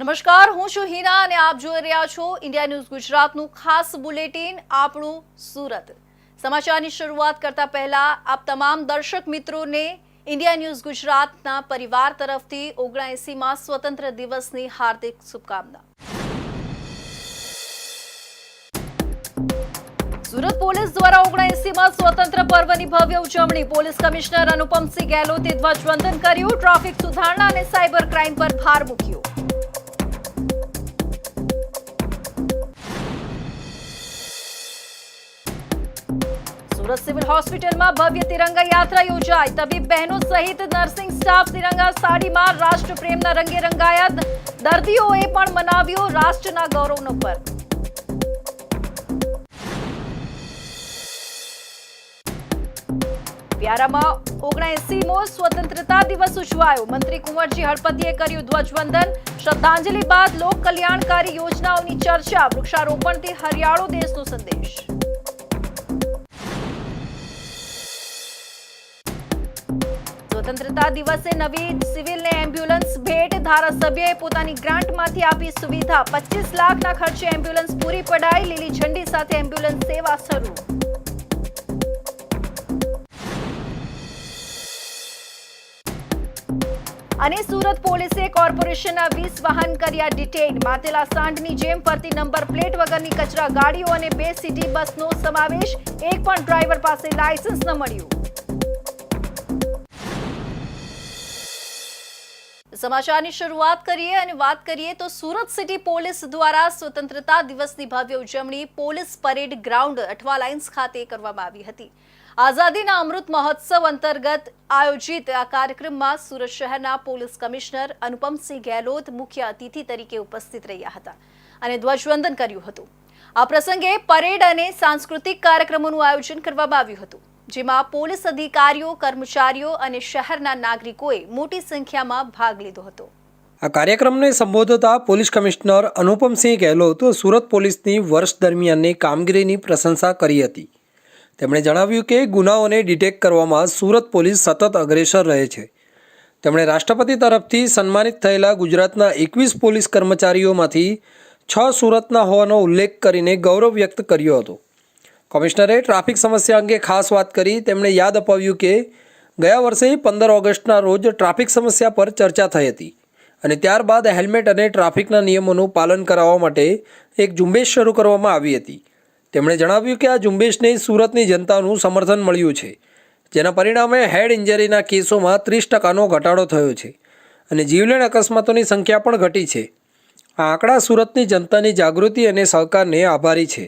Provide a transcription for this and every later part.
નમસ્કાર, હું છું હિના અને આપ જોઈ રહ્યા છો ઇન્ડિયા ન્યૂઝ ગુજરાતનું ખાસ બુલેટિન, આપણું સુરત. સમાચારની શરૂઆત કરતા પહેલા આપ તમામ દર્શક મિત્રોને ઇન્ડિયા ન્યૂઝ ગુજરાતના પરિવાર તરફથી ઓગણએંસીમાં સ્વતંત્ર દિવસની હાર્દિક શુભકામના. સુરત પોલીસ દ્વારા ઓગણએંસીમાં સ્વતંત્ર પર્વની ભવ્ય ઉજવણી. પોલીસ કમિશનર અનુપમસિંહ ગેહલોતે ધ્વજવંદન કર્યું. ટ્રાફિક સુધારણા અને સાયબર ક્રાઇમ પર ભાર મૂક્યો. સુરત સિવિલ હોસ્પિટલમાં ભવ્ય તિરંગા યાત્રા યોજાઈ. તબીબ બહેનો સહિત નર્સિંગ સ્ટાફ તિરંગા સાડીમાં રાષ્ટ્રપ્રેમના રંગે રંગાયા. દર્દીઓએ પણ મનાવ્યો રાષ્ટ્રના ગૌરવનો પર્વ. વ્યારામાં ઓગણએસીમો સ્વતંત્રતા દિવસ ઉજવાયો. મંત્રી કુંવરજી હળપતિએ કર્યું ધ્વજવંદન. શ્રદ્ધાંજલિ બાદ લોક કલ્યાણકારી યોજનાઓની ચર્ચા. વૃક્ષારોપણથી હરિયાળો દેશનો સંદેશ. સ્વતંત્રતા દિવસે નવી સિવિલને એમ્બ્યુલન્સ ભેટ. ધારાસભ્યએ પોતાની ગ્રાન્ટમાંથી આપી સુવિધા. પચીસ લાખના ખર્ચે એમ્બ્યુલન્સ પૂરી પડાઈ. લીલી ઝંડી સાથે એમ્બ્યુલન્સ સેવા શરૂ. અને સુરત પોલીસે કોર્પોરેશનના વીસ વાહન કર્યા ડિટેઇન. માતેલા સાંઢની જેમ ફરતી નંબર પ્લેટ વગરની કચરા ગાડીઓ અને બે સિટી બસનો સમાવેશ. એક પણ ડ્રાઈવર પાસે લાયસન્સ ન મળ્યું. સમાચારની શરૂઆત કરીએ અને વાત કરીએ તો સુરત સિટી પોલીસ દ્વારા સ્વતંત્રતા દિવસની ભવ્ય ઉજવણી police parade ground Athwa lines ખાતે કરવામાં આવી હતી. આઝાદીના અમૃત મહોત્સવ અંતર્ગત આયોજિત આ કાર્યક્રમમાં સુરત શહેરના પોલીસ કમિશનર અનુપમસિંહ ગેહલોત મુખ્ય અતિથિ તરીકે ઉપસ્થિત રહ્યા હતા અને ધ્વજવંદન કર્યું હતું. આ પ્રસંગે પરેડ અને સાંસ્કૃતિક કાર્યક્રમોનું આયોજન કરવામાં આવ્યું હતું. જેમાં પોલીસ અધિકારીઓ, કર્મચારીઓ અને શહેરના નાગરિકોએ મોટી સંખ્યામાં ભાગ લીધો હતો. આ કાર્યક્રમને સંબોધતા પોલીસ કમિશનર અનુપમસિંહ ગેહલોત સુરત પોલીસની વર્ષ દરમિયાનની કામગીરીની પ્રશંસા કરી હતી. તેમણે જણાવ્યું કે ગુનાઓને ડિટેક્ટ કરવામાં સુરત પોલીસ સતત અગ્રેસર રહે છે. તેમણે રાષ્ટ્રપતિ તરફથી સન્માનિત થયેલા ગુજરાતના એકવીસ પોલીસ કર્મચારીઓમાંથી છ સુરતના હોવાનો ઉલ્લેખ કરીને ગૌરવ વ્યક્ત કર્યો હતો. કમિશનરે ટ્રાફિક સમસ્યા અંગે ખાસ વાત કરી. તેમણે યાદ અપાવ્યું કે ગયા વર્ષે પંદર ઓગસ્ટના રોજ ટ્રાફિક સમસ્યા પર ચર્ચા થઈ હતી અને ત્યારબાદ હેલ્મેટ અને ટ્રાફિકના નિયમોનું પાલન કરાવવા માટે એક ઝુંબેશ શરૂ કરવામાં આવી હતી. તેમણે જણાવ્યું કે આ ઝુંબેશને સુરતની જનતાનું સમર્થન મળ્યું છે, જેના પરિણામે હેડ ઇન્જરીના કેસોમાં ત્રીસ ટકાનો ઘટાડો થયો છે અને જીવલેણ અકસ્માતોની સંખ્યા પણ ઘટી છે. આ આંકડા સુરતની જનતાની જાગૃતિ અને સહકારને આભારી છે.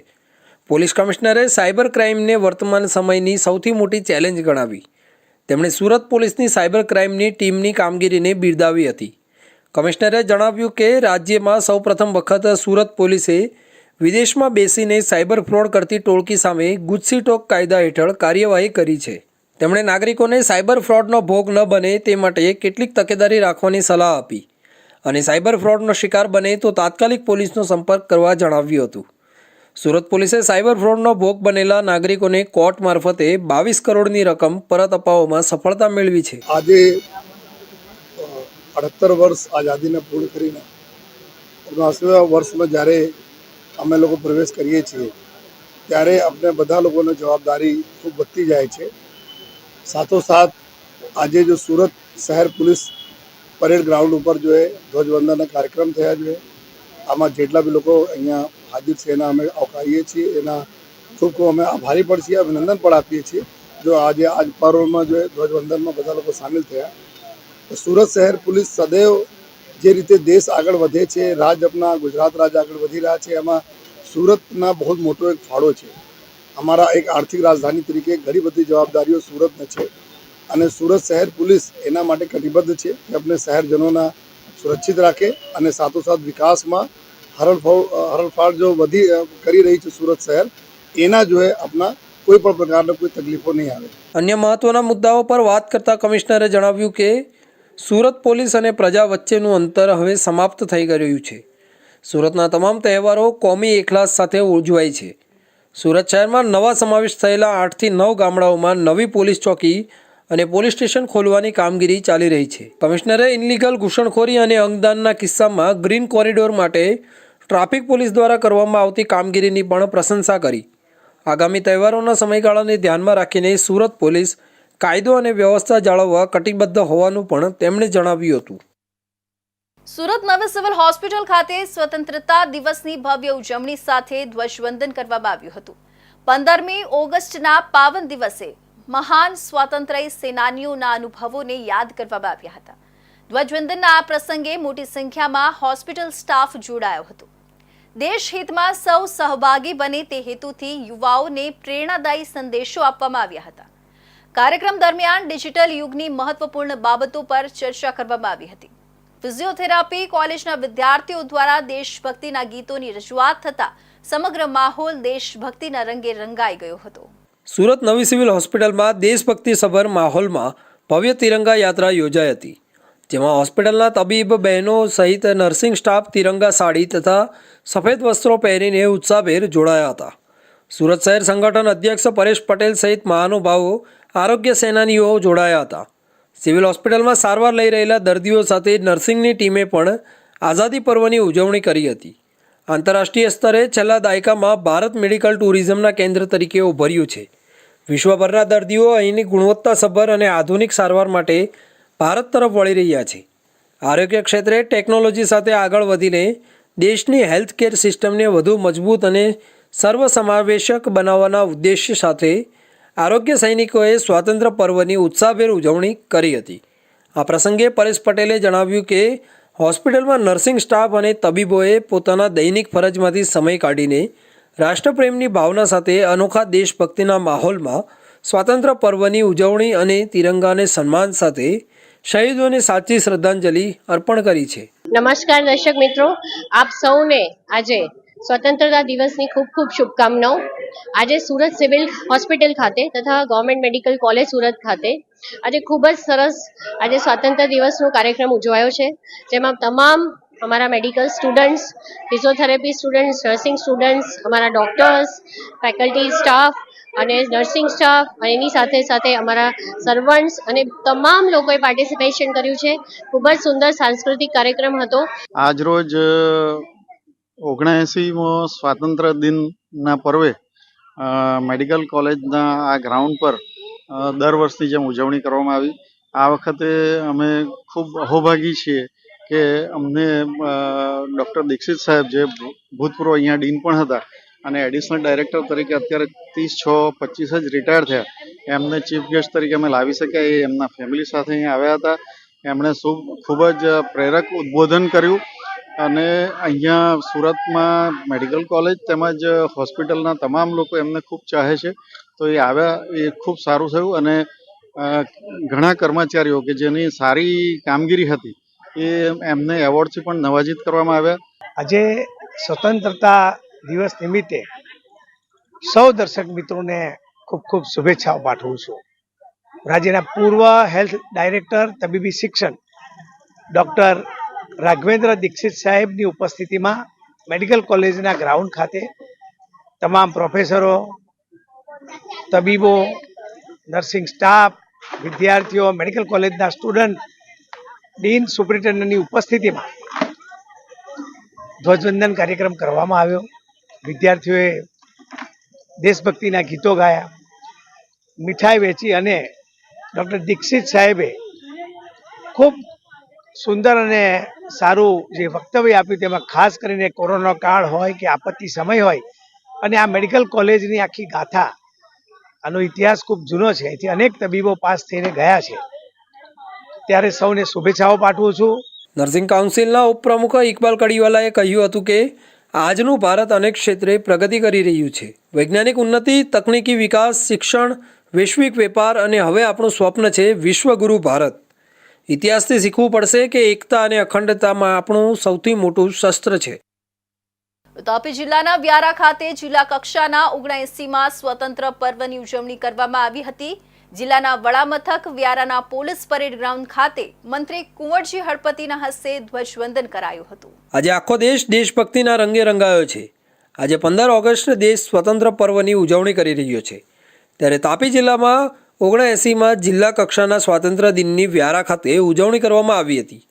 પોલીસ કમિશનરે સાયબર ક્રાઇમને વર્તમાન સમયની સૌથી મોટી ચેલેન્જ ગણાવી. તેમણે સુરત પોલીસની સાયબર ક્રાઇમની ટીમની કામગીરીને બિરદાવી હતી. કમિશનરે જણાવ્યું કે રાજ્યમાં સૌપ્રથમ વખત સુરત પોલીસે વિદેશમાં બેસીને સાયબર ફ્રોડ કરતી ટોળકી સામે ગુજસીટોક કાયદા હેઠળ કાર્યવાહી કરી છે. તેમણે નાગરિકોને સાયબર ફ્રોડનો ભોગ ન બને તે માટે કેટલીક તકેદારી રાખવાની સલાહ આપી અને સાયબર ફ્રોડનો શિકાર બને તો તાત્કાલિક પોલીસનો સંપર્ક કરવા જણાવ્યું હતું. સુરત પોલીસે સાયબર ફ્રોડનો ભોગ બનેલા નાગરિકોને કોર્ટ મારફતે બાવીસ કરોડની રકમ પરત અપાવવામાં સફળતા મેળવી છે. આજે અડહત્તર વર્ષ આઝાદીને પૂર્ણ કરીને ઓગણસીમાં વર્ષમાં જ્યારે અમે લોકો પ્રવેશ કરીએ છીએ, ત્યારે આપણે બધા લોકોની જવાબદારી ખૂબ વધતી જાય છે. સાથોસાથ, આજે જો સુરત શહેર પોલીસ પરેડ ગ્રાઉન્ડ ઉપર જો એ ધ્વજવંદનના કાર્યક્રમ થયા છે આમાં જેટલા બી લોકો અહીંયા હાજર છે, એના અમે આવકારીએ છીએ. એના ખૂબ ખૂબ અમે આભારી પણ છીએ, અભિનંદન પણ આપીએ છીએ. જો આજે આજ પર્વમાં જો ધ્વજવંદનમાં બધા લોકો સામેલ થયા, તો સુરત શહેર પોલીસ સદૈવ જે રીતે દેશ આગળ વધે છે, રાજ આપણા ગુજરાત રાજ આગળ વધી રહ્યા છે, એમાં સુરતના બહુ મોટો એક ફાળો છે. અમારા એક આર્થિક રાજધાની તરીકે ઘણી બધી જવાબદારીઓ સુરતને છે. અને સુરત શહેર પોલીસ એના માટે કટિબદ્ધ છે કે આપણે શહેરજનોના સુરક્ષિત રાખે અને સાથોસાથ વિકાસમાં હરણફાળ હરણફાળ જો વધી કરી રહી છે સુરત શહેર, એના જો આપણા કોઈ પણ પ્રકારના કોઈ તકલીફો નહીં આવે. અન્ય મહત્વના મુદ્દાઓ પર વાત કરતા કમિશનરે જણાવ્યું કે, સુરત પોલીસ અને પ્રજા વચ્ચેનું અંતર હવે સમાપ્ત થઈ ગયું છે. સુરતના તમામ તહેવારો કોમી એકલાસ સાથે ઉજવાય છે. સુરત શહેરમાં નવા સમાવેશ થયેલા આઠથી નવ ગામડાઓમાં નવી પોલીસ ચોકી અને પોલીસ સ્ટેશન ખોલવાની કામગીરી ચાલી રહી છે. કમિશનરે ઇનલીગલ ઘૂસણખોરી અને અંગદાનના કિસ્સામાં ગ્રીન કોરિડોર માટે ટ્રાફિક પોલીસ દ્વારા કરવામાં આવતી કામગીરીની પણ પ્રશંસા કરી. આગામી તહેવારોના સમયગાળાને ધ્યાનમાં રાખીને સુરત પોલીસ કાયદો અને વ્યવસ્થા જાળવવા કટિબદ્ધ હોવાનું પણ તેમણે જણાવ્યું હતું. સુરત નવી સિવિલ હોસ્પિટલ ખાતે સ્વતંત્રતા દિવસની ભવ્ય ઉજવણી સાથે ધ્વજવંદન કરવામાં આવ્યું હતું. પંદરમી ઓગસ્ટના પાવન દિવસે મહાન સ્વાતંત્ર્ય સેનાનીઓના અનુભવોને યાદ કરવામાં આવ્યા હતા. ધ્વજવંદનના આ પ્રસંગે મોટી સંખ્યામાં હોસ્પિટલ સ્ટાફ જોડાયો હતો. દેશહિતમાં સૌ સહભાગી બને તે હેતુથી યુવાઓને પ્રેરણાદાયી સંદેશો આપવામાં આવ્યા હતા. કાર્યક્રમ દરમિયાન ડિજિટલ યુગની મહત્વપૂર્ણ બાબતો પર ચર્ચા કરવામાં આવી હતી. ફિઝિયોથેરાપી કોલેજના વિદ્યાર્થીઓ દ્વારા દેશભક્તિના ગીતોની રજૂઆત થતા સમગ્ર માહોલ દેશભક્તિના રંગે રંગાઈ ગયો હતો. સુરત નવી સિવિલ હોસ્પિટલમાં દેશભક્તિસભર માહોલમાં ભવ્ય તિરંગા યાત્રા યોજાઈ હતી. જેમાં હોસ્પિટલના તબીબ, બહેનો સહિત નર્સિંગ સ્ટાફ તિરંગા સાડી તથા સફેદ વસ્ત્રો પહેરીને ઉત્સાહભેર જોડાયા હતા. સુરત શહેર સંગઠન અધ્યક્ષ પરેશ પટેલ સહિત મહાનુભાવો, આરોગ્ય સેનાનીઓ જોડાયા હતા. સિવિલ હોસ્પિટલમાં સારવાર લઈ રહેલા દર્દીઓ સાથે નર્સિંગની ટીમે પણ આઝાદી પર્વની ઉજવણી કરી હતી. આંતરરાષ્ટ્રીય સ્તરે છેલ્લા દાયકામાં ભારત મેડિકલ ટુરિઝમના કેન્દ્ર તરીકે ઉભર્યું છે. વિશ્વભરના દર્દીઓ અહીંની ગુણવત્તાસભર અને આધુનિક સારવાર માટે ભારત તરફ વળી રહ્યા છે. આરોગ્ય ક્ષેત્રે ટેકનોલોજી સાથે આગળ વધીને દેશની હેલ્થ કેર સિસ્ટમને વધુ મજબૂત અને સર્વસમાવેશક બનાવવાના ઉદ્દેશ્ય સાથે આરોગ્ય સૈનિકોએ સ્વાતંત્ર્ય પર્વની ઉત્સાહભેર ઉજવણી કરી હતી. આ પ્રસંગે પરેશ પટેલે જણાવ્યું કે હોસ્પિટલમાં નર્સિંગ સ્ટાફ અને તબીબોએ પોતાના દૈનિક ફરજમાંથી સમય કાઢીને રાષ્ટ્રપ્રેમની ભાવના સાથે અનોખા દેશભક્તિના માહોલમાં સ્વાતંત્ર્ય પર્વની ઉજવણી અને તિરંગાને સન્માન સાથે શહીદોને સાચી શ્રદ્ધાંજલિ અર્પણ કરી છે. નમસ્કાર દર્શક મિત્રો, આપ સૌને આજે સ્વતંત્રતા દિવસની ખૂબ ખૂબ શુભકામનાઓ. આજે સુરત સિવિલ હોસ્પિટલ ખાતે તથા ગવર્મેન્ટ મેડિકલ કોલેજ સુરત ખાતે આજે ખૂબ જ સરસ આજે સ્વાતંત્ર્ય દિવસનો કાર્યક્રમ ઉજવાયો છે. જેમાં તમામ અમારા medical students, physiotherapy students, nursing students, અમારા ડૉક્ટર્સ, ફેકલ્ટી સ્ટાફ અને નર્સિંગ સ્ટાફ એની સાથે સાથે અમારા સર્વન્ટ્સ અને તમામ લોકોએ પાર્ટિસિપેશન કર્યું છે. ખૂબ જ સુંદર સાંસ્કૃતિક કાર્યક્રમ હતો. આજરોજ ઓગણએંસીમો સ્વાતંત્ર્ય દિનના પર્વે મેડિકલ કોલેજના આ ગ્રાઉન્ડ પર દર વર્ષની જેમ ઉજવણી કરવામાં આવી. આ વખતે અમે ખૂબ અહોભાગી છીએ કે અમને ડૉક્ટર દીક્ષિત સાહેબ જે ભૂતપૂર્વ અહીંયા ડીન પણ હતા અને એડિશનલ ડાયરેક્ટર તરીકે અત્યારે ત્રીસ, છ, પચીસ જ રિટાયર થયા. એમને ચીફ ગેસ્ટ તરીકે અમે લાવી શક્યા એ એમના ફેમિલી સાથે અહીંયા આવ્યા હતા. એમણે ખૂબ ખૂબ જ પ્રેરક ઉદ્બોધન કર્યું. અને અહીંયા સુરતમાં મેડિકલ કોલેજ તેમજ હોસ્પિટલના તમામ લોકો એમને ખૂબ ચાહે છે. તો એ આવ્યા, એ ખૂબ સારું થયું અને ઘણા કર્મચારીઓ કે જેની સારી કામગીરી હતી, એ એમને એવોર્ડથી પણ નવાજીત કરવામાં આવ્યા. આજે સ્વતંત્રતા દિવસ નિમિત્તે સૌ દર્શક મિત્રોને ખૂબ ખૂબ શુભેચ્છાઓ પાઠવું છું. રાજ્યના પૂર્વ હેલ્થ ડાયરેક્ટર, તબીબી શિક્ષણ ડૉક્ટર રાઘવેન્દ્ર દીક્ષિત સાહેબની ઉપસ્થિતિમાં મેડિકલ કોલેજના ગ્રાઉન્ડ ખાતે તમામ પ્રોફેસરો, તબીબો, નર્સિંગ સ્ટાફ, વિદ્યાર્થીઓ, મેડિકલ કોલેજના સ્ટુડન્ટ, ડીન સુપ્રિન્ટેન્ડન્ટની ઉપસ્થિતિમાં ધ્વજવંદન કાર્યક્રમ કરવામાં આવ્યો. વિદ્યાર્થીઓએ દેશભક્તિના ગીતો ગાયા, મીઠાઈ વેચી અને ડૉક્ટર દીક્ષિત સાહેબે ખૂબ સુંદર અને સારું જે વક્તવ્ય આપ્યું તેમાં ખાસ કરીને કોરોના કાળ હોય કે આપત્તિ સમય હોય, અને આ મેડિકલ કોલેજની આખી ગાથા, આનો ઇતિહાસ ખૂબ જૂનો છે. અહીંથી અનેક તબીબો પાસ થઈને ગયા છે. ત્યારે સૌને શુભેચ્છાઓ પાઠવું છું. નર્સિંગ કાઉન્સિલના ઉપપ્રમુખ ઇકબાલ કડીવાલાએ કહ્યું હતું કે, આજનું ભારત અનેક ક્ષેત્રે પ્રગતિ કરી રહ્યું છે. વૈજ્ઞાનિક ઉન્નતિ, તકનીકી વિકાસ, શિક્ષણ, વૈશ્વિક વેપાર અને હવે આપણું સ્વપ્ન છે વિશ્વગુરુ ભારત. ઇતિહાસથી શીખવું પડશે કે એકતા અને અખંડતામાં આપણું સૌથી મોટું શસ્ત્ર છે. તાપી જિલ્લાના વ્યારા ખાતે જિલ્લા કક્ષાના ઓગણએસીમાં સ્વતંત્ર પર્વની ઉજવણી કરવામાં આવી હતી. જિલ્લાના વડામથક વ્યારાના પોલીસ પરેડ ગ્રાઉન્ડ ખાતે મંત્રી કુંવરજી હળપતિના હસ્તે ધ્વજવંદન કરાયું હતું. આજે આખો દેશ દેશભક્તિના રંગે રંગાયો છે. આજે પંદર ઓગસ્ટ દેશ સ્વતંત્ર પર્વની ઉજવણી કરી રહ્યો છે. ત્યારે તાપી જિલ્લામાં ઓગણએંસીમાં જિલ્લા કક્ષાના સ્વાતંત્ર્ય દિનની વ્યારા ખાતે ઉજવણી કરવામાં આવી હતી.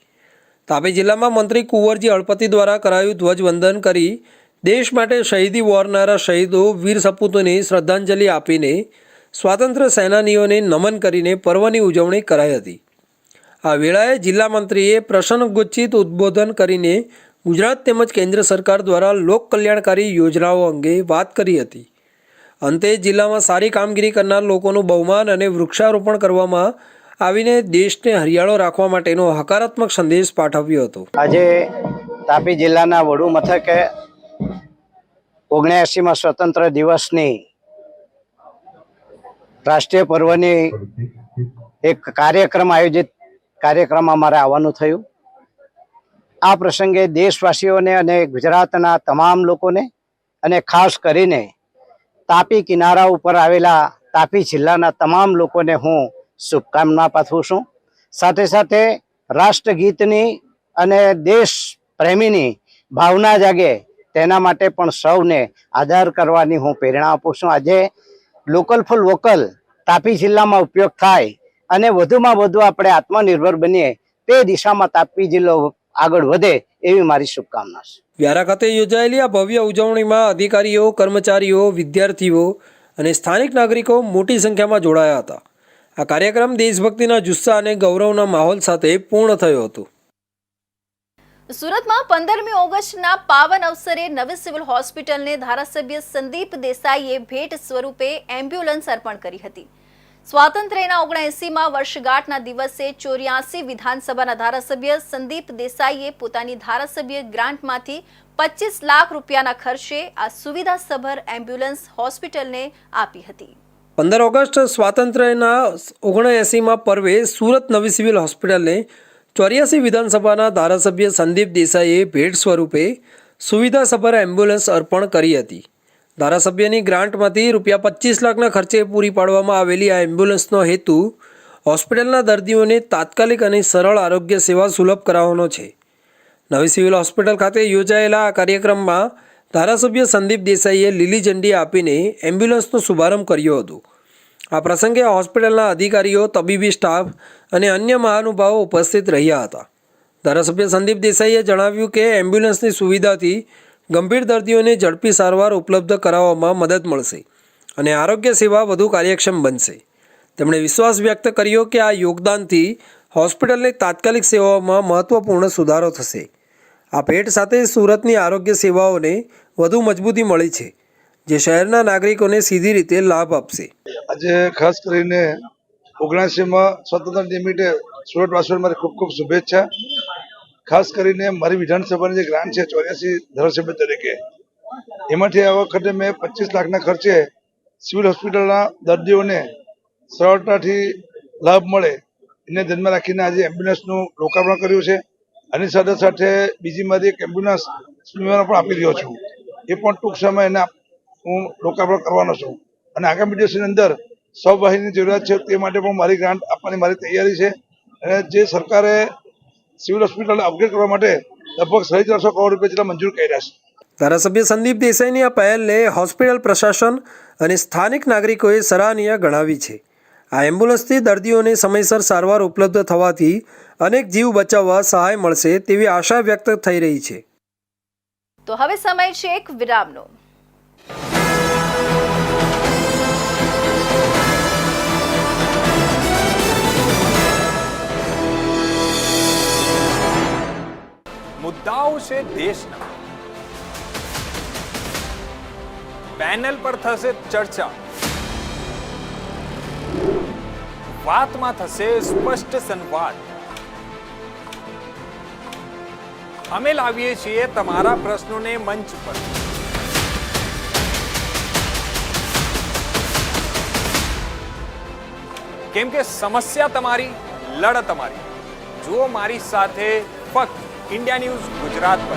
તાપી જિલ્લામાં મંત્રી કુંવરજી અળપતિ દ્વારા કરાયું ધ્વજવંદન કરી દેશ માટે શહીદી વોરનારા શહીદો, વીર સપૂતોને શ્રદ્ધાંજલિ આપીને સ્વાતંત્ર્ય સેનાનીઓને નમન કરીને પર્વની ઉજવણી કરાઈ હતી. આ વેળાએ જિલ્લા મંત્રીએ પ્રસન્નગુચ્છિત ઉદ્બોધન કરીને ગુજરાત તેમજ કેન્દ્ર સરકાર દ્વારા લોક કલ્યાણકારી યોજનાઓ અંગે વાત કરી હતી. અંતે જિલ્લામાં સારી કામગીરી કરનાર લોકોનું બહુમાન અને વૃક્ષારોપણ કરવામાં આવીને દેશને હરિયાળો રાખવા માટેનો હકારાત્મક સંદેશ પાઠવ્યો હતો. આજે તાપી જિલ્લાના વડુ મથકે ઓગણ્યાસીમાં સ્વતંત્ર દિવસની રાષ્ટ્રીય પર્વની એક કાર્યક્રમ આયોજિત કાર્યક્રમમાં મારે આવવાનું થયું. આ પ્રસંગે દેશવાસીઓને અને ગુજરાતના તમામ લોકોને અને ખાસ કરીને તાપી કિનારા ઉપર આવેલા તાપી જિલ્લાના તમામ લોકોને હું શુભકામના પાઠવું છું. સાથે સાથે રાષ્ટ્રગીતની અને દેશ પ્રેમીની ભાવના જાગે તેના માટે પણ સૌને આધાર કરવાની હું પ્રેરણા આપું છું. આજે લોકલ ફોર વોકલ તાપી જિલ્લામાં ઉપયોગ થાય અને વધુમાં વધુ આપણે આત્મનિર્ભર બનીએ તે દિશામાં તાપી જિલ્લો આગળ વધે એવી મારી શુભકામના છે. વ્યારા ખાતે યોજાયેલી આ ભવ્ય ઉજવણીમાં અધિકારીઓ કર્મચારીઓ વિદ્યાર્થીઓ અને સ્થાનિક નાગરિકો મોટી સંખ્યામાં જોડાયા હતા. આ કાર્યક્રમ દેશભક્તિના જુસ્સા અને ગૌરવના માહોલ સાથે પૂર્ણ થયો હતો. સુરતમાં પંદરમી ઓગસ્ટના પાવન અવસરે નવી સિવિલ હોસ્પિટલને ધારાસભ્ય સંદીપ દેસાઈએ ભેટ સ્વરૂપે એમ્બ્યુલન્સ અર્પણ કરી હતી. સ્વાતંત્ર્યના ઓગણએંસીમાં વર્ષગાંઠના દિવસે ચોર્યાસી વિધાનસભાના ધારાસભ્ય સંદીપ દેસાઈએ પોતાની ધારાસભ્ય ગ્રાન્ટમાંથી પચીસ લાખ રૂપિયાના ખર્ચે આ સુવિધાસભર એમ્બ્યુલન્સ હોસ્પિટલને આપી હતી. પંદર ઓગસ્ટ સ્વાતંત્ર્યના ઓગણએંસીમાં પર્વે સુરત નવી સિવિલ હોસ્પિટલને ચોર્યાસી વિધાનસભાના ધારાસભ્ય સંદીપ દેસાઈએ ભેટ સ્વરૂપે સુવિધાસભર એમ્બ્યુલન્સ અર્પણ કરી હતી. ધારાસભ્યની ગ્રાન્ટમાંથી રૂપિયા પચીસ લાખના ખર્ચે પૂરી પાડવામાં આવેલી આ એમ્બ્યુલન્સનો હેતુ હોસ્પિટલના દર્દીઓને તાત્કાલિક અને સરળ આરોગ્ય સેવા સુલભ કરાવવાનો છે. નવી સિવિલ હોસ્પિટલ ખાતે યોજાયેલા આ કાર્યક્રમમાં ધારાસભ્ય સંદીપ દેસાઈએ લીલી ઝંડી આપીને એમ્બ્યુલન્સનો શુભારંભ કર્યો હતો. આ પ્રસંગે હોસ્પિટલના અધિકારીઓ, તબીબી સ્ટાફ અને અન્ય મહાનુભાવો ઉપસ્થિત રહ્યા હતા. ધારાસભ્ય સંદીપ દેસાઈએ જણાવ્યું કે એમ્બ્યુલન્સની સુવિધાથી ગંભીર દર્દીઓને ઝડપી સારવાર ઉપલબ્ધ કરાવવામાં મદદ મળશે અને આરોગ્ય સેવા વધુ કાર્યક્ષમ બનશે. તેમણે વિશ્વાસ વ્યક્ત કર્યો કે આ યોગદાનથી હોસ્પિટલની તાત્કાલિક સેવાઓમાં મહત્વપૂર્ણ સુધારો થશે. આ ભેટ સાથે સુરતની આરોગ્ય સેવાઓને વધુ મજબૂતી મળી છે, જે શહેરના નાગરિકોને સીધી રીતે લાભ આપશે. આજે ખાસ કરીને ઓગણસીમાં સ્વતંત્ર નિમિત્તે સુરતવાસીઓને મારી ખૂબ ખૂબ શુભેચ્છા. ખાસ કરીને મારી વિધાનસભાની જે ગ્રાન્ટ છે, ચોર્યાસી ધારાસભ્ય તરીકે, એમાંથી આ વખતે મેં પચીસ લાખના ખર્ચે સિવિલ હોસ્પિટલના દર્દીઓને સરળતાથી લાભ મળે, એને ધ્યાનમાં રાખીને આજે એમ્બ્યુલન્સનું લોકાર્પણ કર્યું છે. આની સાથે સાથે બીજી મારી એક એમ્બ્યુલન્સ પણ આપી રહ્યો છું. એ પણ ટૂંક સમય એના હું લોકાર્પણ કરવાનો છું. અને આગામી દિવસની અંદર સૌ વાહિનીની જરૂરિયાત છે તે માટે પણ મારી ગ્રાન્ટ આપવાની મારી તૈયારી છે. અને જે સરકારે સિવિલ હોસ્પિટલને અપગ્રેડ કરવા માટે લગભગ સાડી ચારસો કરોડ રૂપિયા જેટલા મંજૂર કર્યા છે. ધારાસભ્ય સંદીપ દેસાઈની આ પહેલને હોસ્પિટલ પ્રશાસન અને સ્થાનિક નાગરિકોએ સરાહનીય ગણાવી છે. આ એમ્બ્યુલન્સથી દર્દીઓને સમયસર સારવાર ઉપલબ્ધ થવાથી અનેક જીવ બચાવવા સહાય મળશે તેવી આશા વ્યક્ત થઈ રહી છે. તો હવે સમય છે એક વિરામનો. મુદ્દાઓ છે દેશના. પેનલ પર થશે ચર્ચા. વાતમાં થશે સ્પષ્ટ સંવાદ. અમે લાવીએ છીએ તમારા પ્રશ્નોને મંચ પર. કેમ કે સમસ્યા તમારી, લડત તમારી. જુઓ મારી સાથે ફક્ત ઇન્ડિયા ન્યૂઝ ગુજરાત પર.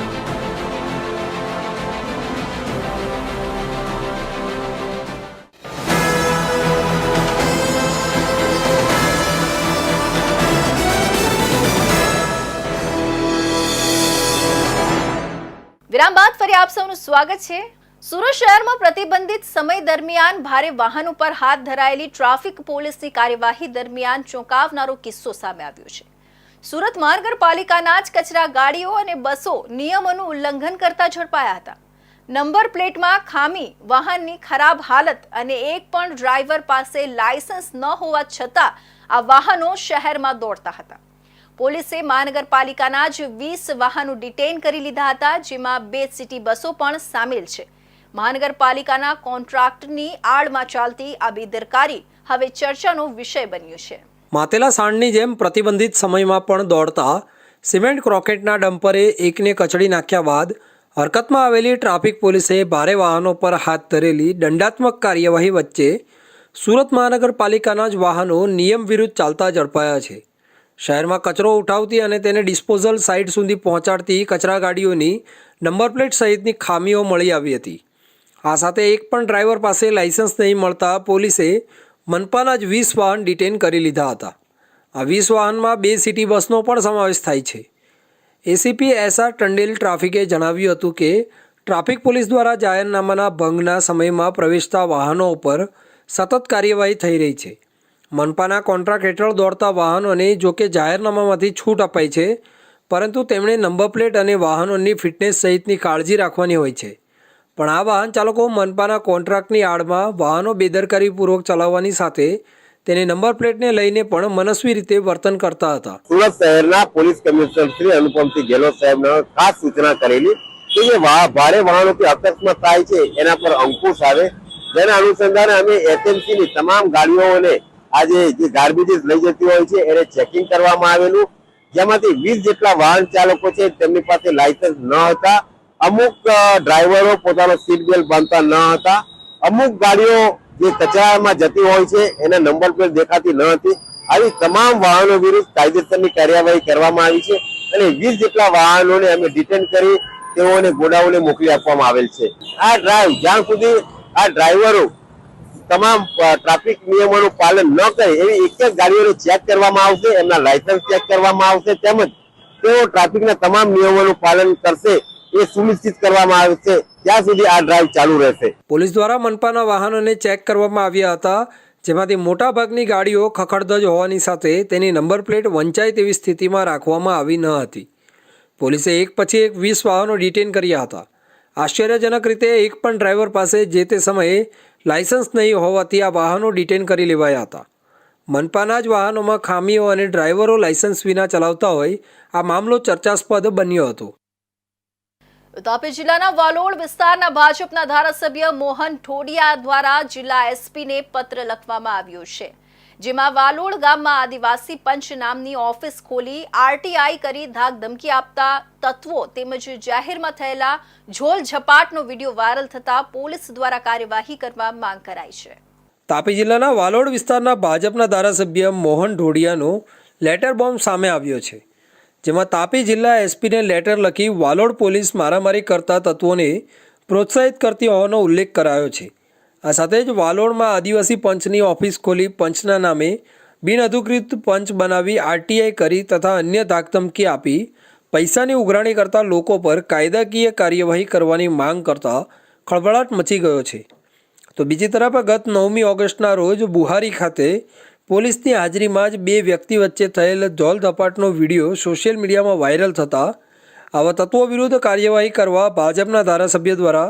વિરામ બાદ ફરી આપ સૌનું સ્વાગત છે. સુરત શહેરમાં પ્રતિબંધિત સમય દરમિયાન ભારે વાહન ઉપર હાથ ધરાયેલી ટ્રાફિક પોલીસની કાર્યવાહી દરમિયાન ચોંકાવનારો કિસ્સો સામે આવ્યો છે. સુરત મહાનગરપાલિકાના જ કચરા ગાડીઓ અને બસો નિયમોનું ઉલ્લંઘન કરતા ઝડપાયા હતા. નંબર પ્લેટમાં ખામી, વાહનની ખરાબ હાલત અને એક પણ ડ્રાઈવર પાસે લાયસન્સ ન હોવા છતાં આ વાહનો શહેરમાં દોડતા હતા. પોલીસે મહાનગરપાલિકાના જ વીસ વાહનો ડિટેન કરી લીધા હતા, જેમાં બે સિટી બસો પણ સામેલ છે. મહાનગરપાલિકાના કોન્ટ્રાક્ટની આડમાં ચાલતી આ બેદરકારી હવે ચર્ચાનો વિષય બન્યો છે. માતેલા સાંડની જેમ પ્રતિબંધિત સમયમાં પણ દોડતા સિમેન્ટ ક્રોકેટના ડમ્પરે એકને કચડી નાખ્યા બાદ હરકતમાં આવેલી ટ્રાફિક પોલીસે ભારે વાહનો પર હાથ ધરેલી દંડાત્મક કાર્યવાહી વચ્ચે સુરત મહાનગરપાલિકાના જ વાહનો નિયમ વિરુદ્ધ ચાલતા ઝડપાયા છે. શહેરમાં કચરો ઉઠાવતી અને તેને ડિસ્પોઝલ સાઇટ સુધી પહોંચાડતી કચરા ગાડીઓની નંબર પ્લેટ સહિતની ખામીઓ મળી આવી હતી. આ સાથે એક પણ ડ્રાઈવર પાસે લાયસન્સ નહીં મળતા પોલીસે મનપાના જ વીસ વાહન ડિટેન કરી લીધા હતા. આ વીસ વાહનમાં બે સિટી બસનો પણ સમાવેશ થાય છે. એસીપી એસ આર ટંડેલ ટ્રાફિકે જણાવ્યું હતું કે, ટ્રાફિક પોલીસ દ્વારા જાહેરનામાના ભંગના સમયમાં પ્રવેશતા વાહનો ઉપર સતત કાર્યવાહી થઈ રહી છે. મનપાના કોન્ટ્રાક્ટ હેઠળ દોડતા વાહનોને જોકે જાહેરનામામાંથી છૂટ અપાઈ છે, પરંતુ તેમણે નંબર પ્લેટ અને વાહનોની ફિટનેસ સહિતની કાળજી રાખવાની હોય છે. પણ આ વાહન ચાલકો મનપાના કોન્ટ્રાક્ટની આડમાં વાહનો બેદરકારીપૂર્વક ચલાવવાની સાથે તેની નંબર પ્લેટને લઈને પણ મનસ્વી રીતે વર્તન કરતા હતા. સુરત શહેરના પોલીસ કમિશનર શ્રી અનુપમસિંહ ગેહલોત સાહેબના ખાસ સૂચના કરેલી કે જે ભારે વાહનોથી અકસ્માત થાય છે, એના પર અંકુશ આવે. જેના અનુસંધાને અમે એસએમસી ની તમામ ગાડીઓને આજે જે ગાર્બેજીસ લઈ જતી હોય છે, એને ચેકિંગ કરવામાં આવેલું. જેમાંથી વીસ જેટલા વાહન ચાલકો છે, તેમની પાસે લાયસન્સ ન હતા. અમુક ડ્રાઈવરો પોતાનો સીટ બેલ્ટ બાંધતા ન હતા. અમુક ગાડીઓ જે કચરામાં જતી હોય છે, એના નંબર પ્લેટ દેખાતી ન હતી. આવી તમામ વાહનો વિરુદ્ધ કાયદેસરની કાર્યવાહી કરવામાં આવી છે અને વીસ જેટલા વાહનોને અમે ડિટેન કરી તેઓને ગોડાઓને મોકલી આપવામાં આવેલ છે. આ ડ્રાઈવ જ્યાં સુધી આ ડ્રાઈવરો તમામ ટ્રાફિક નિયમોનું પાલન ન કરે એવી એક જ ગાડીઓને ચેક કરવામાં આવશે, એમના લાયસન્સ ચેક કરવામાં આવશે, તેમજ તેઓ ટ્રાફિકના તમામ નિયમોનું પાલન કરશે. એ સુનિશ્ચિત કરવામાં આવશે ત્યાં સુધી આ ડ્રાઈવ ચાલુ રહેશે. પોલીસ દ્વારા મનપાના વાહનોને ચેક કરવામાં આવ્યા હતા, જેમાંથી મોટાભાગની ગાડીઓ ખખડધજ હોવાની સાથે તેની નંબર પ્લેટ વંચાય તેવી સ્થિતિમાં રાખવામાં આવી ન હતી. પોલીસે એક પછી એક વીસ વાહનો ડિટેન કર્યા હતા. આશ્ચર્યજનક રીતે એક પણ ડ્રાઈવર પાસે જે તે સમયે લાયસન્સ નહીં હોવાથી આ વાહનો ડિટેન કરી લેવાયા હતા. મનપાના જ વાહનોમાં ખામીઓ અને ડ્રાઈવરો લાયસન્સ વિના ચલાવતા હોય, આ મામલો ચર્ચાસ્પદ બન્યો હતો. તાપી જિલ્લાના વાલોડ વિસ્તારના ભાજપના ધારાસભ્ય મોહન ઠોડિયા દ્વારા જિલ્લા એસપીને પત્ર લખવામાં આવ્યો છે, જેમાં વાલોડ ગામમાં આદિવાસી પંચ નામની ઓફિસ ખોલી, આરટીઆઈ કરી ધાક ધમકી આપતા તત્વો તેમજ જાહેરમાં થયેલા ઝોલ ઝપાટનો વીડિયો વાયરલ થતા પોલીસ દ્વારા કાર્યવાહી કરવા માંગ કરાઈ છે. તાપી જિલ્લાના વાલોડ વિસ્તારના ભાજપના ધારાસભ્ય મોહન ઢોડિયાનો લેટર બોમ્બ સામે આવ્યો છે. જેમાં તાપી જિલ્લા એસપીને લેટર લખી વાલોડ પોલીસ મારામારી કરતા તત્વોને પ્રોત્સાહિત કરતી હોવાનો ઉલ્લેખ કરાયો છે. આ સાથે જ વાલોડમાં આદિવાસી પંચની ઓફિસ ખોલી પંચના નામે બિનઅધિકૃત પંચ બનાવી આરટીઆઈ કરી તથા અન્ય ધાકધમકી આપી પૈસાની ઉઘરાણી કરતા લોકો પર કાયદાકીય કાર્યવાહી કરવાની માંગ કરતા ખળભળાટ મચી ગયો છે. તો બીજી તરફ ગત નવમી ઓગસ્ટના રોજ બુહારી ખાતે પોલીસની હાજરીમાં જ બે વ્યક્તિ વચ્ચે થયેલ ધપાટનો વીડિયો સોશિયલ મીડિયામાં વાયરલ થતા આવા તત્વો વિરુદ્ધ કાર્યવાહી કરવા ભાજપના ધારાસભ્ય દ્વારા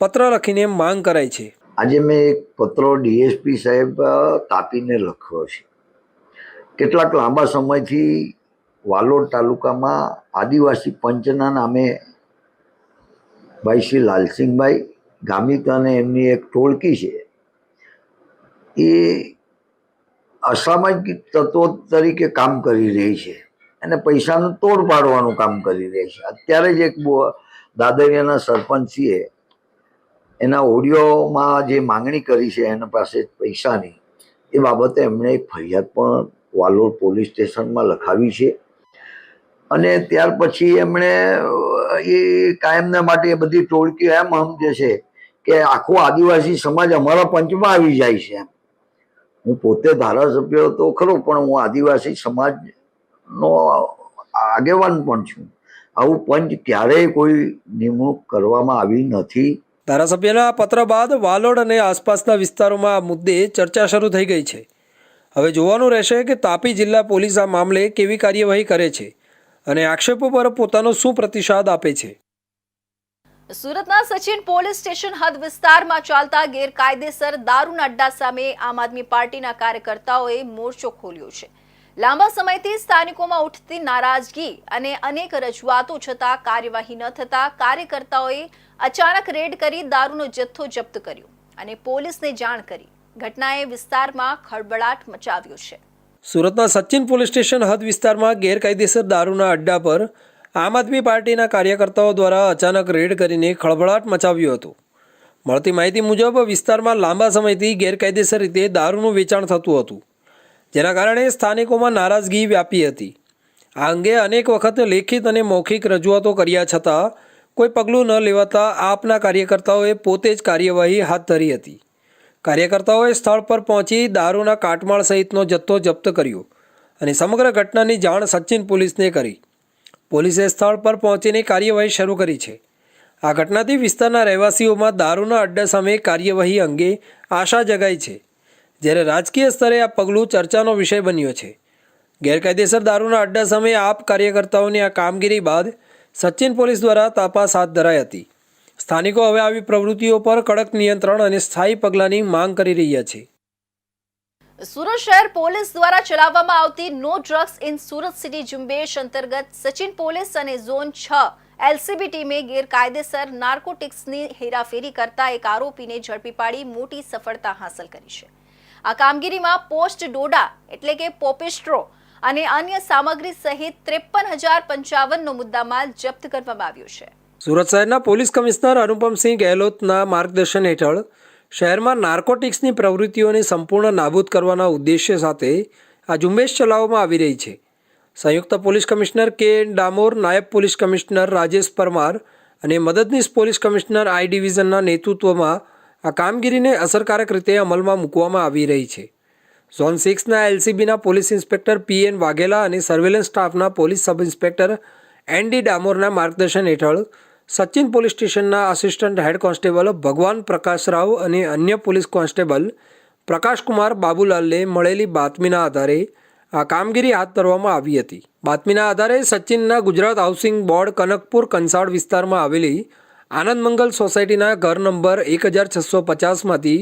પત્ર લખીને માંગ કરાઈ છે. આજે મેં એક પત્ર ડીએસપી સાહેબ તાપીને લખ્યો છે. કેટલાક લાંબા સમયથી વાલોડ તાલુકામાં આદિવાસી પંચના નામે ભાઈ શ્રી લાલસિંહભાઈ ગામિત અને એમની એક ટોળકી છે. એ અસામાજિક તત્વો તરીકે કામ કરી રહી છે. અને પૈસાનું તોડ પાડવાનું કામ કરી રહી છે. અત્યારે જ એક દાદરિયાના સરપંચીએ એના ઓડિયોમાં જે માંગણી કરી છે એના પાસે પૈસાની, એ બાબતે એમણે એક ફરિયાદ પણ વાલોડ પોલીસ સ્ટેશનમાં લખાવી છે. અને ત્યાર પછી એમણે, એ કાયમના માટે એ બધી ટોળકીઓ એમ સમજે છે કે આખો આદિવાસી સમાજ અમારા પંચમાં આવી જાય છે એમ. હું પોતે ધારાસભ્ય તો ખરો, પણ હું આદિવાસી સમાજનો આગેવાન પણ છું. આવું પંચ ક્યારેય કોઈ નિમણૂક કરવામાં આવી નથી. ધારાસભ્યના પત્ર બાદ વાલોડ અને આસપાસના વિસ્તારોમાં આ મુદ્દે ચર્ચા શરૂ થઈ ગઈ છે. હવે જોવાનું રહેશે કે તાપી જિલ્લા પોલીસ આ મામલે કેવી કાર્યવાહી કરે છે અને આક્ષેપો પર પોતાનો શું પ્રતિસાદ આપે છે. સુરતના સચિન પોલીસ સ્ટેશન હદ વિસ્તારમાં ચાલતા ગેરકાયદેસર દારૂના અડ્ડા સામે આમ આદમી પાર્ટીના કાર્યકર્તાઓએ મોરચો ખોલ્યો છે. લાંબા સમયથી સ્થાનિકોમાં ઉઠતી નારાજગી અને અનેક રજૂઆતો છતાં કાર્યવાહી ન થતા કાર્યકર્તાઓએ અચાનક રેડ કરી દારૂનો જથ્થો જપ્ત કર્યો અને પોલીસને જાણ કરી. ઘટનાએ વિસ્તારમાં ખળબળાટ મચાવ્યો છે. સુરતના સચિન પોલીસ સ્ટેશન હદ વિસ્તારમાં ગેરકાયદેસર દારૂના અડ્ડા પર આમ આદમી પાર્ટીના કાર્યકર્તાઓ દ્વારા અચાનક રેડ કરીને ખળભળાટ મચાવ્યું હતું. મળતી માહિતી મુજબ, વિસ્તારમાં લાંબા સમયથી ગેરકાયદેસર રીતે દારૂનું વેચાણ થતું હતું, જેના કારણે સ્થાનિકોમાં નારાજગી વ્યાપી હતી. આ અંગે અનેક વખત લેખિત અને મૌખિક રજૂઆતો કર્યા છતાં, કોઈ પગલું ન લેવાતા આપના કાર્યકર્તાઓએ પોતે જ કાર્યવાહી હાથ ધરી હતી. કાર્યકર્તાઓએ સ્થળ પર પહોંચી દારૂના કાટમાળ સહિતનો જથ્થો જપ્ત કર્યો અને સમગ્ર ઘટનાની જાણ સચિન પોલીસને કરી. પોલીસે સ્થળ પર પહોંચીને કાર્યવાહી શરૂ કરી છે. આ ઘટનાથી વિસ્તારના રહેવાસીઓમાં દારૂના અડ્ડા સામે કાર્યવાહી અંગે આશા જગાઈ છે. જ્યારે રાજકીય સ્તરે આ પગલું ચર્ચાનો વિષય બન્યો છે. ગેરકાયદેસર દારૂના અડ્ડા સામે આપ કાર્યકર્તાઓની આ કામગીરી બાદ સચિન પોલીસ દ્વારા તપાસ હાથ ધરાઈ હતી. સ્થાનિકો હવે આવી પ્રવૃત્તિઓ પર કડક નિયંત્રણ અને સ્થાયી પગલાંની માંગ કરી રહ્યા છે. સુરત શહેર પોલીસ દ્વારા ચલાવવામાં આવતી no drugs in Surat city ઝુંબેશ અંતર્ગત સચિન પોલીસ અને ઝોન છ એલસીબી ટીમે ગેરકાયદેસર નાર્કોટિક્સની હેરાફેરી કરતા એક આરોપીને ઝડપી પાડી મોટી સફળતા હાંસલ કરી છે. આ કામગીરીમાં પોસ્ટ ડોડા એટલે કે પોપેસ્ટ્રો અને અન્ય સામગ્રી સહિત ત્રેપન હજાર પંચાવનનો મુદ્દામાલ જપ્ત કરવામાં આવ્યો છે. સુરત શહેરના પોલીસ કમિશનર અનુપમસિંહ ગેહલોતના માર્ગદર્શન હેઠળ શહેરમાં નાર્કોટિક્સની પ્રવૃત્તિઓને સંપૂર્ણ નાબૂદ કરવાના ઉદ્દેશ્ય સાથે આ ઝુંબેશ ચલાવવામાં આવી રહી છે. સંયુક્ત પોલીસ કમિશનર કે ડામોર, નાયબ પોલીસ કમિશનર રાજેશ પરમાર અને મદદનીશ પોલીસ કમિશનર આઈ ડિવિઝનના નેતૃત્વમાં આ કામગીરીને અસરકારક રીતે અમલમાં મૂકવામાં આવી રહી છે. ઝોન સિક્સના એલસીબીના police inspector P N Vaghela અને સર્વેલન્સ સ્ટાફના police sub inspector N D ડામોરના માર્ગદર્શન હેઠળ સચિન પોલીસ સ્ટેશનના assistant head constable Bhagwan Prakash Rao અને અન્ય પોલીસ કોન્સ્ટેબલ પ્રકાશકુમાર બાબુલાલને મળેલી બાતમીના આધારે આ કામગીરી હાથ ધરવામાં આવી હતી. બાતમીના આધારે સચિનના ગુજરાત હાઉસિંગ બોર્ડ કનકપુર કંસાળ વિસ્તારમાં આવેલી આનંદ મંગલ સોસાયટીના ઘર નંબર એક હજાર છસો પચાસમાંથી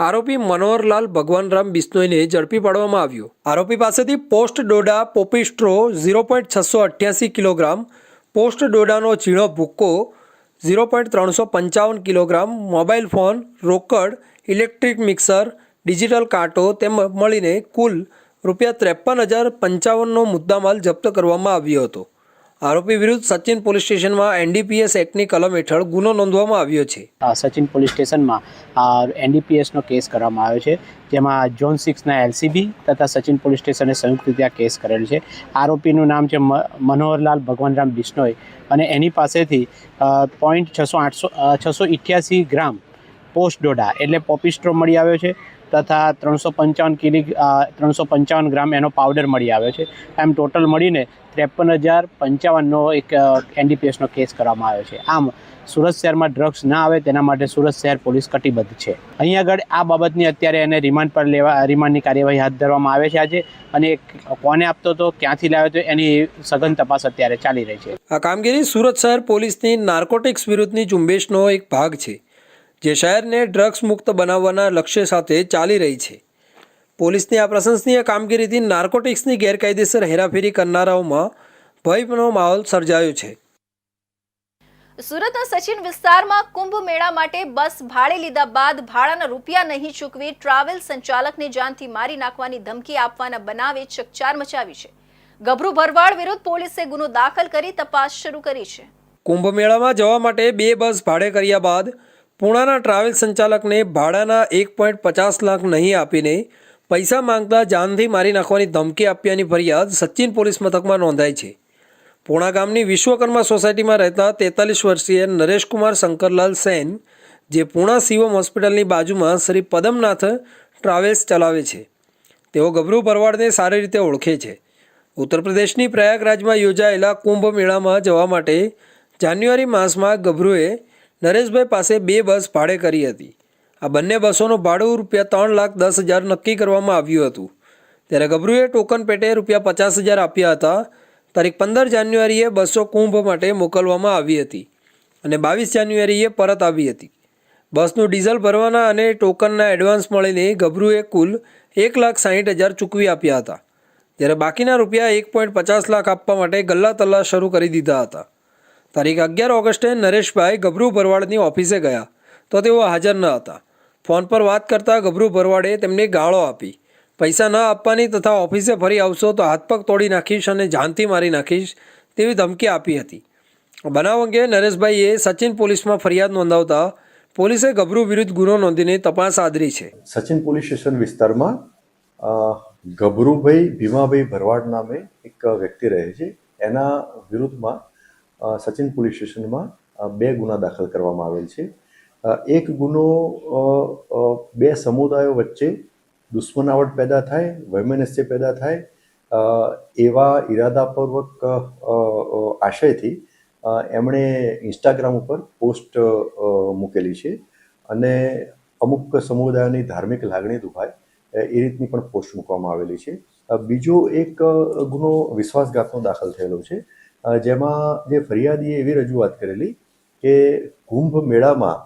આરોપી મનોહરલાલ ભગવાનરામ બિશ્નોઈને ઝડપી પાડવામાં આવ્યો. આરોપી પાસેથી પોસ્ટ ડોડા પોપીસ્ટ્રો ઝીરો પોઈન્ટ છસો અઠ્યાસી કિલોગ્રામ પોસ્ટ ડોડાનો ઝીણો ભૂક્કો, ઝીરો પોઈન્ટ ત્રણસો પંચાવન કિલોગ્રામ મોબાઈલ ફોન, રોકડ, ઇલેક્ટ્રિક મિક્સર, ડિજિટલ કાંટો તેમ મળીને કુલ રૂપિયા ત્રેપન હજાર પંચાવનનો મુદ્દામાલ જપ્ત કરવામાં આવ્યો હતો. આરોપી વિરુદ્ધ સચિન પોલીસ સ્ટેશનમાં એનડીપીએસ એક્ટની કલમ હેઠળ ગુનો નોંધવામાં આવ્યો છે. સચિન પોલીસ સ્ટેશનમાં એનડીપીએસનો કેસ કરવામાં આવ્યો છે, જેમાં ઝોન સિક્સના એલસીબી તથા સચિન પોલીસ સ્ટેશને સંયુક્ત રીતે આ કેસ કરેલ છે. આરોપીનું નામ છે મનોહરલાલ ભગવાનરામ બિશ્નોઈ અને એની પાસેથી પોઈન્ટ છસો આઠસો છસો ઇઠ્યાસી ગ્રામ પોસ્ટ ડોડા એટલે પોપિસ્ટ્રો મળી આવ્યો છે. તથા ત્રણસો પંચાવન કિલી ત્રણસો પંચાવન ગ્રામ એનો પાવડર મળી આવ્યો છે. એમ ટોટલ મળીને ત્રેપન હજાર પંચાવનનો એક એનડીપીએસનો કેસ કરવામાં આવ્યો છે. આમ, સુરત શહેરમાં ડ્રગ્સ ના આવે તેના માટે સુરત શહેર પોલીસ કટિબદ્ધ છે. અહીં આગળ આ બાબતની અત્યારે એને રિમાન્ડ પર લેવા રિમાન્ડની કાર્યવાહી હાથ ધરવામાં આવે છે આજે. અને કોને આપતો હતો, ક્યાંથી લાવ્યો હતો, એની સઘન તપાસ અત્યારે ચાલી રહી છે. આ કામગીરી સુરત શહેર પોલીસની નાર્કોટિક્સ વિરુદ્ધની ઝુંબેશનો એક ભાગ છે. જે શહેરને ડ્રગ્સ મુક્ત બનાવવાના લક્ષ્ય સાથે ચાલી રહી છે. પોલીસની આ પ્રશંસનીય કામગીરીથી નાર્કોટિક્સની ગેરકાયદેસર હેરાફેરી કરનારાઓમાં ભયનો માહોલ સર્જાયો છે. સુરતના સચિન વિસ્તારમાં કુંભ મેળા માટે બસ ભાડે લીધા બાદ ભાડાના રૂપિયા નહીં ચૂકવી ટ્રાવેલ સંચાલકને જાનથી મારી નાખવાની ધમકી આપવાના બનાવે ચકચાર મચાવી છે. ગભરૂ ભરવાડ વિરુદ્ધ પોલીસે ગુનો દાખલ કરી તપાસ શરૂ કરી છે. કુંભ મેળામાં જવા માટે બે બસ ભાડે કર્યા બાદ પૂણાના ટ્રાવેલ સંચાલકને ભાડાના એક પોઈન્ટ પચાસ લાખ નહીં આપીને પૈસા માંગતા જાનથી મારી નાખવાની ધમકી આપ્યાની ફરિયાદ સચિન પોલીસ મથકમાં નોંધાઈ છે. પૂણા ગામની વિશ્વકર્મા સોસાયટીમાં રહેતા તેતાલીસ વર્ષીય નરેશકુમાર શંકરલાલ સેન, જે પૂણા શિવમ હોસ્પિટલની બાજુમાં શ્રી પદમનાથ ટ્રાવેલ્સ ચલાવે છે. તેઓ ગભરૂ ભરવાડને સારી રીતે ઓળખે છે. ઉત્તર પ્રદેશની પ્રયાગરાજમાં યોજાયેલા કુંભ મેળામાં જવા માટે જાન્યુઆરી માસમાં ગભરુએ નરેશભાઈ પાસે બે બસ ભાડે કરી હતી. આ બંને બસોનું ભાડું રૂપિયા ત્રણ લાખ દસ હજાર નક્કી કરવામાં આવ્યું હતું. ત્યારે ગભરુએ ટોકન પેટે રૂપિયા પચાસ હજાર આપ્યા હતા. તારીખ પંદર જાન્યુઆરીએ બસો કુંભ માટે મોકલવામાં આવી હતી અને બાવીસ જાન્યુઆરીએ પરત આવી હતી. બસનું ડીઝલ ભરવાના અને ટોકનના એડવાન્સ મળીને ગભરુએ કુલ એક લાખ સાહીઠ હજાર ચૂકવી આપ્યા હતા. જ્યારે બાકીના રૂપિયા એક પોઈન્ટ પચાસ લાખ આપવા માટે ગલ્લા તલ્લા શરૂ કરી દીધા હતા. તારીખ અગિયાર ઓગસ્ટે નરેશભાઈ ગભરુ ભરવાડની ઓફિસે ગયા. તો તેઓ હાજર ન હતા. ફોન પર વાત કરતાં ગભરુ ભરવાડે તેમને ગાળો આપી. પૈસા ન આપવાની તથા ઓફિસે ફરી આવશો તો હાથ પગ તોડી નાખીશ અને જાનથી મારી નાખીશ તેવી ધમકી આપી હતી. બનાવ અંગે નરેશભાઈએ સચિન પોલીસમાં ફરિયાદ નોંધાવતા પોલીસે ગભરુ વિરુદ્ધ ગુનો નોંધીને તપાસ આદરી છે. સચિન પોલીસ સ્ટેશન વિસ્તારમાં ગભરુભાઈ ભીમાભાઈ ભરવાડ નામે એક વ્યક્તિ રહે છે. એના વિરુદ્ધમાં સચિન પોલીસ સ્ટેશનમાં બે ગુના દાખલ કરવામાં આવેલ છે. એક ગુનો બે સમુદાયો વચ્ચે દુશ્મનાવટ પેદા થાય વૈમનસ્ય પેદા થાય એવા અ, આશયથી એમણે ઇન્સ્ટાગ્રામ ઉપર પોસ્ટ મૂકેલી છે. અને અમુક સમુદાયોની ધાર્મિક લાગણી દુભાય એ રીતની પણ પોસ્ટ મૂકવામાં આવેલી છે. બીજો એક ગુનો વિશ્વાસઘાતનો દાખલ થયેલો છે. જેમાં જે ફરિયાદીએ એવી રજૂઆત કરેલી કે કુંભ મેળામાં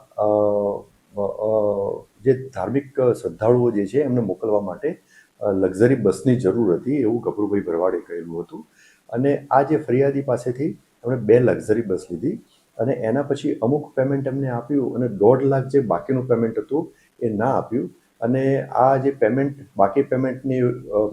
જે ધાર્મિક શ્રદ્ધાળુઓ જે છે એમને મોકલવા માટે લક્ઝરી બસની જરૂર હતી એવું ગભરુભાઈ ભરવાડે કહેલું હતું. અને આ જે ફરિયાદી પાસેથી એમણે બે લક્ઝરી બસ લીધી અને એના પછી અમુક પેમેન્ટ એમને આપ્યું અને દોઢ લાખ જે બાકીનું પેમેન્ટ હતું એ ના આપ્યું. અને આ જે પેમેન્ટ બાકી પેમેન્ટની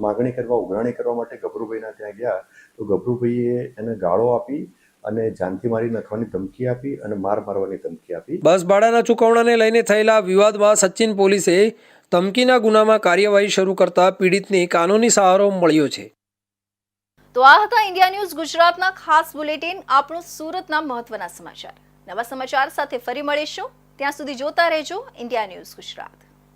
માગણી કરવા ઉઘરાણી કરવા માટે ગભરુભાઈના ત્યાં ગયા તો ગભરુભાઈએ એને ગાળો આપી અને જાનથી મારી નાખવાની ધમકી આપી અને માર મારવાની ધમકી આપી. બસ ભાડાના ચૂકવણાને લઈને થયેલા વિવાદમાં સચિન પોલીસે ધમકીના ગુનામાં કાર્યવાહી શરૂ કરતા પીડિતને કાનૂની સહારો મળ્યો છે. તો આ હતા ઇન્ડિયા ન્યૂઝ ગુજરાતના ખાસ બુલેટિન આપણું સુરતના મહત્વના સમાચાર. નવા સમાચાર સાથે ફરી મળીશું. ત્યાં સુધી જોતા રહેજો ઇન્ડિયા ન્યૂઝ ગુજરાત.